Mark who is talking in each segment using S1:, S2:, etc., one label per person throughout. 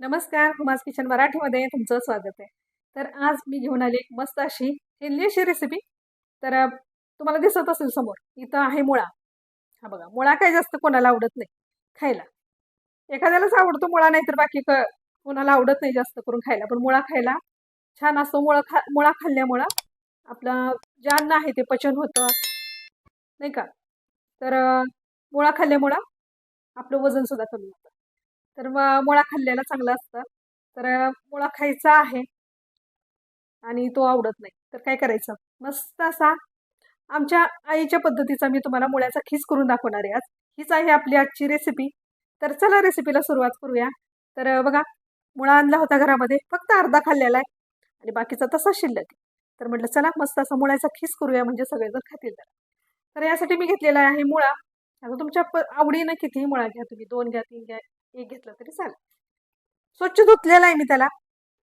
S1: नमस्कार hummus kitchen मराठीमध्ये तुमचं स्वागत आहे. तर आज मी घेऊन आली एक मस्त अशी हेल्दी अशी रेसिपी तर तुम्हाला दिसत असेल समोर इथं आहे मुळा. हा बघा मुळा काय जास्त कोणाला आवडत नाही खायला. एखाद्यालाच आवडतो मुळा नाही तर बाकी क कोणाला आवडत नाही जास्त करून खायला. पण मुळा खायला छान असतो मुळा खा मुळा खाल्ल्यामुळं आपलं जे अन्न आहे ते पचन होतं नाही का? तर मुळा खाल्ल्यामुळं आपलं वजनसुद्धा कमी होतं. तर मग मुळा खाल्लेला चांगला असतं. तर मुळा खायचा आहे. आणि तो आवडत नाही. तर काय करायचं? मस्त असा आमच्या आईच्या पद्धतीचा मी तुम्हाला मुळ्याचा खीस करून दाखवणार आहे आज. हीच आहे आपली आजची रेसिपी तर चला रेसिपीला सुरुवात करूया. तर बघा मुळा आणला होता घरामध्ये. फक्त अर्धा खाल्लेला आहे. आणि बाकीचा तसा शिल्लक तर म्हटलं चला मस्त असा मुळ्याचा खीस करूया म्हणजे सगळेजण खातील तर. तर यासाठी मी घेतलेला आहे मुळा. आता तुमच्या प आवडीनं कितीही मुळा घ्या तुम्ही? दोन घ्या तीन घ्या. एक घेतलं तरी चालेल. स्वच्छ धुतलेला आहे मी त्याला.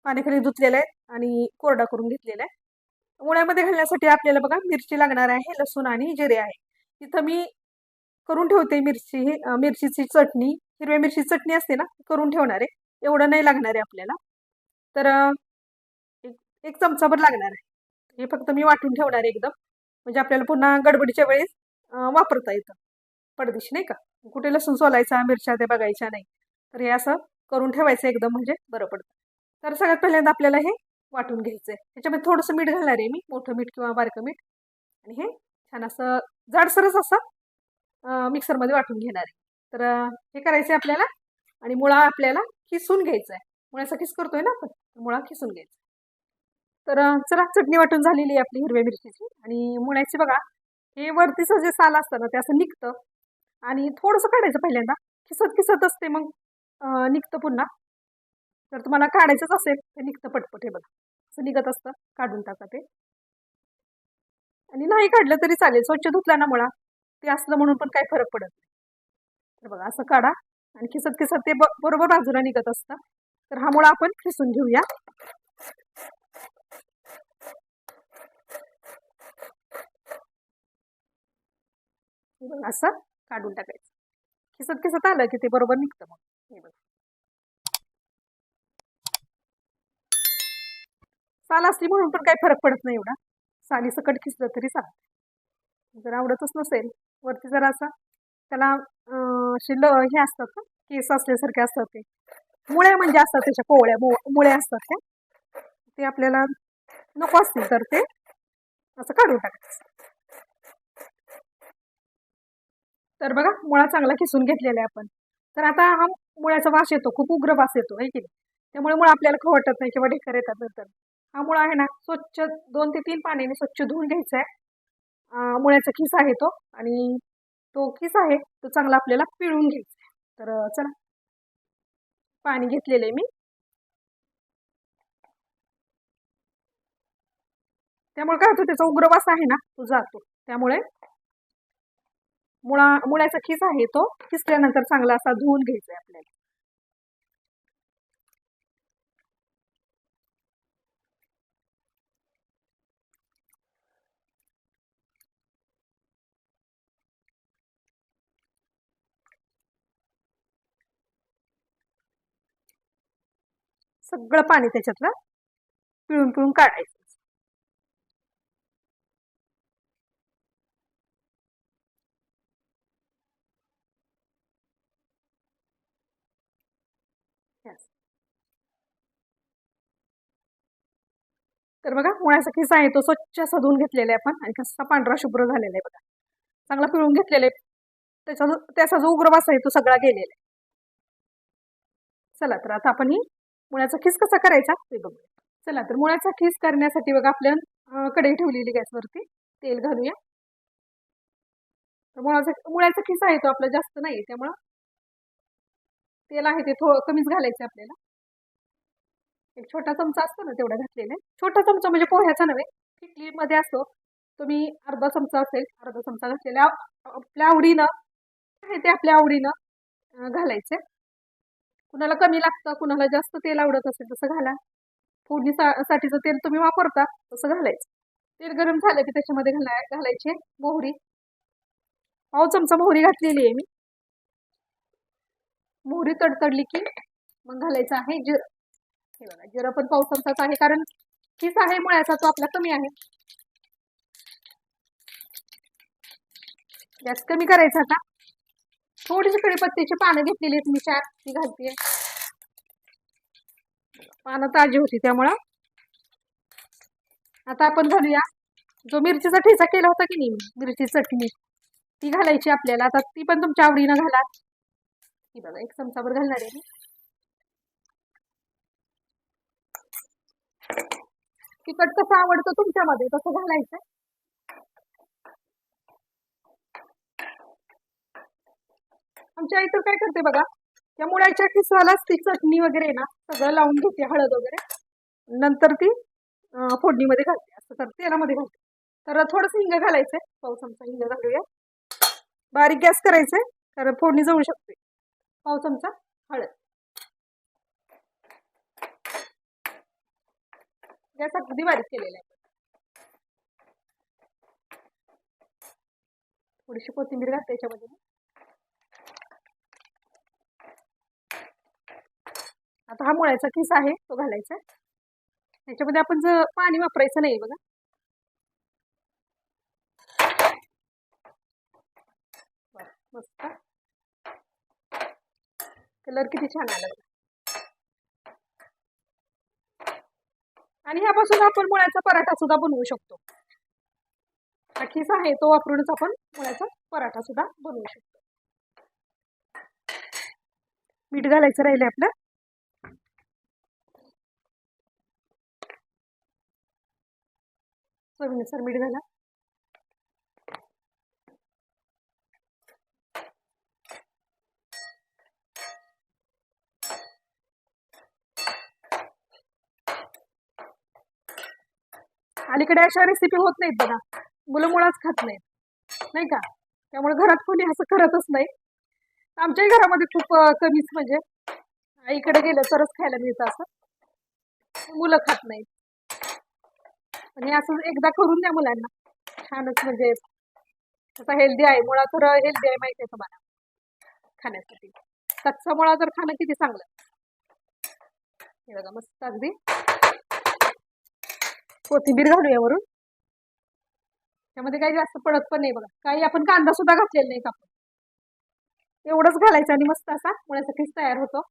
S1: पाण्याखाली धुतलेला आहे आणि कोरडा करून घेतलेला आहे. मुळ्यामध्ये घालण्यासाठी आपल्याला बघा मिरची लागणार आहे लसूण आणि जिरे आहे. इथं मी करून ठेवते मिरची मिरचीची चटणी. हिरव्या मिरची चटणी असते ना करून ठेवणार आहे. एवढं नाही लागणार आहे आपल्याला. तर एक एक चमचाभर लागणार आहे. हे फक्त मी वाटून ठेवणार आहे एकदम. म्हणजे आपल्याला पुन्हा गडबडीच्या वेळेस वापरता येतं. पडदिशी नाही का? कुठे लसूण सोलायचा मिरच्या ते बघायच्या नाही. तर हे असं करून ठेवायचं एकदम म्हणजे बरं पडतं तर सगळ्यात पहिल्यांदा आपल्याला हे वाटून घ्यायचं आहे ह्याच्यामध्ये थोडंसं मीठ घालणार आहे मी मोठं मीठ किंवा बारकं मीठ. आणि हे छान असं जाडसरच असं मिक्सरमध्ये वाटून घेणार आहे. तर हे करायचं आहे आपल्याला आणि मुळा आपल्याला खिसून घ्यायचा आहे मुळ्याचा खिस करतोय ना आपण मुळा खिसून घ्यायचा. तर चला चटणी वाटून झालेली आहे आपली हिरव्या मिरचीची. आणि मुळ्याची बघा हे वरतीचं जे साल असतं ना ते असं निघतं. आणि थोडंसं काढायचं पहिल्यांदा. खिसत खिसत असते मग निघतं पुन्हा. जर तुम्हाला काढायचंच असेल तर निघतं पटपट हे बघा. असं निघत असतं काढून टाका ते. आणि नाही काढलं तरी चालेल स्वच्छ धुतला ना मुळा. ते असलं म्हणून पण काही फरक पडत नाही. तर बघा असं काढा. आणि खिसत खिसत ते बरोबर बाजूला निघत असतं. तर हा मुळा आपण खिसून घेऊया. बघा असं. काढून टाकायचं. खिसत खिसत आलं की ते बरोबर निघतं मग. हे बघ. साल असली म्हणून पण काही फरक पडत नाही एवढा. साली सकट खिसलं तरी चालतं. जर आवडतच नसेल वरती जरा असा त्याला असे ल हे असतात ना केस असल्यासारखे असतात ते. मुळ्या म्हणजे असतात त्याच्या कोवळ्या मु मुळ्या असतात त्या. ते आपल्याला नको असतील तर ते असं काढून टाकायचं. तर बघा मुळा चांगला खिसून घेतलेला आहे आपण. तर आता हा मुळ्याचा वास येतो खूप उग्र वास येतो आहे की नाही? त्यामुळे मुळा आपल्याला खवटत वाटत नाही किंवा ढेकर येतात नंतर. हा मुळा आहे ना स्वच्छ दोन ते तीन पाण्याने स्वच्छ धुवून घ्यायचा आहे. मुळ्याचा खिस आहे तो आणि तो खिस आहे तो चांगला आपल्याला पिळून घ्यायचा आहे. तर चला. पाणी घेतलेलं आहे मी. त्यामुळे काय होतं त्याचा उग्रवास आहे ना तो जातो. त्यामुळे मुळा मुळ्याचा खिस आहे तो. खिसल्यानंतर चांगला असा धुवून घ्यायचा आहे आपल्याला. सगळं पाणी त्याच्यातलं पिळून पिळून काढायचं. Yes. तर बघा मुळाचा खिसा आहे तो स्वच्छ सधून घेतलेला आहे आपण. आणि कसा पांढरा शुभ्र झालेला आहे बघा. चांगला पिळून घेतलेला. आहे त्याचा जो त्याचा जो उग्रवास आहे तो सगळा गेलेला आहे. चला तर आता आपण ही मुळ्याचा खिस कसा करायचा ते बघूया. चला तर मुळ्याचा खिस करण्यासाठी बघा आपल्या कढई ठेवलेली गॅसवरती. तेल घालूया. तर मुळाचा मुळ्याचा खिस आहे तो आपला जास्त नाही त्यामुळं तेल आहे ते थोडं कमीच घालायचं आपल्याला. एक छोटा चमचा असतो ना तेवढा घातलेला. आहे छोटा चमचा म्हणजे पोह्याचा नव्हे किटलीमध्ये असतो. तुम्ही अर्धा चमचा असेल अर्धा चमचा घातलेला. आपल्या आवडीनं आहे ते आपल्या आवडीनं घालायचे. कुणाला कमी लागतं कुणाला जास्त तेल आवडत असेल तसं घाला. फोडणी सा- साठीचं तेल तुम्ही वापरता तसं घालायचं. तेल गरम झालं की त्याच्यामध्ये घाला घालायचे मोहरी. पाव चमचा मोहरी घातलेली आहे मी. मोहरी तडतडली की मग घालायचं आहे जिर हे बघा जिरं पण पावसाचाच चमचाच आहे कारण हीच आहे मुळ्याचा तो आपला कमी आहे. गॅस कमी करायचा आता. थोडीशी कडीपत्तीची पानं घेतलेली आहेत मी चार ती घालते पानं ताजी होती त्यामुळं. आता आपण घालूया. जो मिरचीचा ठेचा केला होता की नाही मिरची चटणी ती घालायची आपल्याला. आता ती पण तुमच्या आवडीनं घाला. ही बघा एक चमचाभर घालणार आहे मी. तिखट कसं आवडतं तुमच्यामध्ये? तसं घालायचं. आमच्या आई तर काय करते बघा त्या मुळाच्या खिसालाच ती चटणी वगैरे ना सगळं लावून घेते हळद वगैरे. नंतर ती फोडणीमध्ये घालते असं तर तेलामध्ये घालते. तर थोडंसं हिंग घालायचंय पाव चमचा हिंग घालूया. बारीक गॅस करायचंय कारण फोडणी जळू शकते. पाव चमचा हळद. गॅस अगदी बारीक केलेला आहे थोडीशी कोथिंबीर घालते याच्यामध्ये. आता हा मुळ्याचा किस आहे तो घालायचा याच्यामध्ये आपण जर पाणी वापरायचं नाही बघा. मस्त. कलर किती छान आला. आणि ह्यापासून आपण मुळ्याचा पराठा सुद्धा बनवू शकतो. हा खिस आहे तो वापरूनच आपण मुळ्याचा पराठा सुद्धा बनवू शकतो. मीठ घालायचं राहिले आपलं. चवीनुसार मीठ घाला. अलीकडे अशा रेसिपी होत नाहीत बघा. मुलं मुळाच खात नाहीत. नाही का? त्यामुळे घरात कोणी असं करतच नाही. आमच्याही घरामध्ये खूप कमीच म्हणजे. आईकडे गेलं तरच खायला मिळतं असं. मुलं खात नाहीत. पण हे असं एकदा करून द्या मुलांना. छानच म्हणजे तसा हेल्दी आहे. मुळा तर हेल्दी आहे माहिती आहे तुम्हाला. खाण्यासाठी. कच्चा मुळा तर खाणं किती चांगलं. हे बघा मस्त अगदी. कोथिंबीर घालूया वरून. त्यामध्ये काही जास्त पडत पण नाही बघा. काही आपण कांदा सुद्धा घातलेला नाही कापून. एवढंच घालायचं आणि मस्त असा मुळ्याचा खीस तयार होतो.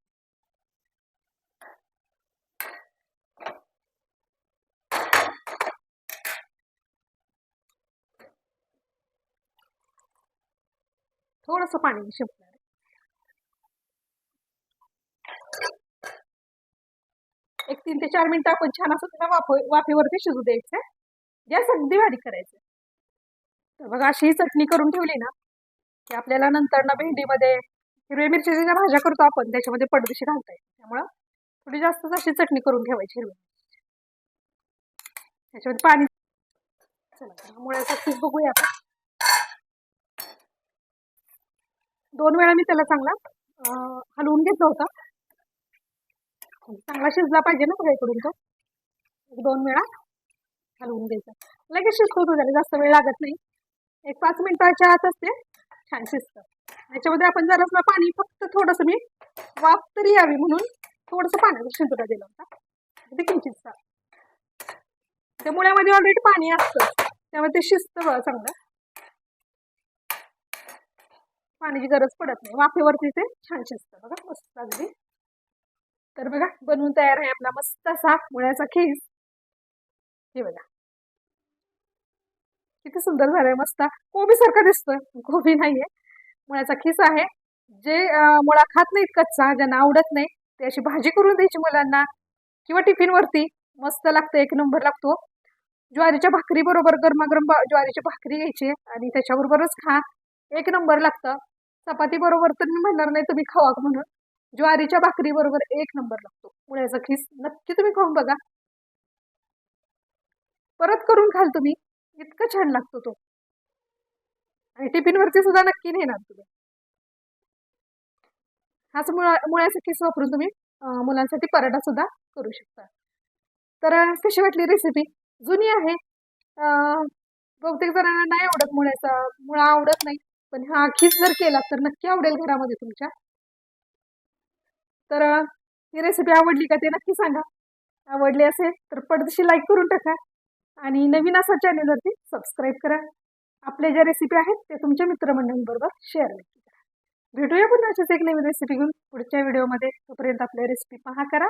S1: थोडस पाणी शिंपलं एक तीन ते चार मिनिटं आपण छान असं त्याला वाफ वाफेवरती शिजू द्यायचं. गॅस अगदी बारीक करायचं. तर बघा अशी चटणी करून ठेवली ना की आपल्याला नंतर ना भेंडीमध्ये हिरव्या मिरचीच्या ज्या भाज्या करतो आपण त्याच्यामध्ये पडदिशी घालता त्यामुळं थोडी जास्तच अशी चटणी करून ठेवायची हिरव्या त्याच्यामध्ये पाणी चला मुळ्याचा पीस बघूया आपण. दोन वेळा मी त्याला चांगला हलवून घेतला होता. चांगला शिजला पाहिजे ना सगळीकडून तो एक दोन वेळा हलवून द्यायचा लगेच शिजतो तो त्याला जास्त वेळ लागत नाही. एक पाच मिनिटाच्या आतच ते छान शिजतं. याच्यामध्ये आपण जरासं पाणी फक्त थोडंसं मी वाफ तरी यावी म्हणून थोडंसं पाण्याचा शिजवता दिला होता. ते किंचितचा त्या मुळ्यामध्ये ऑलरेडी पाणी असतं. त्यामुळे ते शिजतं बघा चांगलं. पाण्याची गरज पडत नाही. वाफेवरती ते छान शिजतं बघा. मस्त अगदी. तर बघा बनवून तयार आहे आपला मस्त असा मुळ्याचा खीस. हे बघा. किती सुंदर झालाय मस्त. कोबी सारखा दिसतोय. कोबी नाहीये. मुळ्याचा खीस आहे. जे मुळा खात नाहीत कच्चा ज्यांना आवडत नाही ते अशी भाजी करून द्यायची मुलांना. किंवा टिफिन वरती. मस्त लागतं एक नंबर लागतो. ज्वारीच्या भाकरी बरोबर गरमागरम ज्वारीची भाकरी घ्यायची आणि त्याच्याबरोबरच खा. एक नंबर लागतं. चपाती बरोबर तर मी म्हणणार नाही तुम्ही खावा म्हणून. ज्वारीच्या भाकरी बरोबर एक नंबर लागतो. मुळ्याचा खीस नक्की तुम्ही खाऊन बघा. परत करून खाल तुम्ही. इतकं छान लागतो तो. आणि टिफिन वरती सुद्धा नक्की नेणार तुम्ही. हाच मुळा मुळ्याचा खीस वापरून तुम्ही मुलांसाठी पराठा सुद्धा करू शकता. तर कशी वाटली रेसिपी जुनी आहे. बहुतेक जणांना नाही आवडत मुळ्याचा मुळा आवडत नाही. पण हा खीस जर केला तर नक्की आवडेल घरामध्ये तुमच्या. तर ही रेसिपी आवडली का ते नक्की सांगा. आवडली असेल तर पडदेशी लाईक करून टाका आणि नवीन असा चॅनलवरती सबस्क्राईब करा. आपल्या ज्या रेसिपी आहेत त्या तुमच्या मित्रमंडळींबरोबर शेअर नक्की करा. भेटूया पुन्हा अशाच एक नवीन रेसिपी घेऊन. पुढच्या व्हिडिओमध्ये तोपर्यंत आपल्या रेसिपी पहा करा.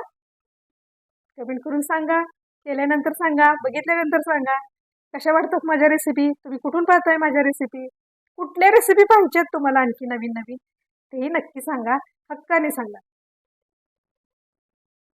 S1: कमेंट करून सांगा. केल्यानंतर सांगा. बघितल्यानंतर सांगा. कशा वाटतात माझ्या रेसिपी तुम्ही कुठून पाहताय माझ्या रेसिपी कुठल्या रेसिपी पाहिजेत तुम्हाला आणखी नवीन नवीन? तेही नक्की सांगा. हक्काने सांगा.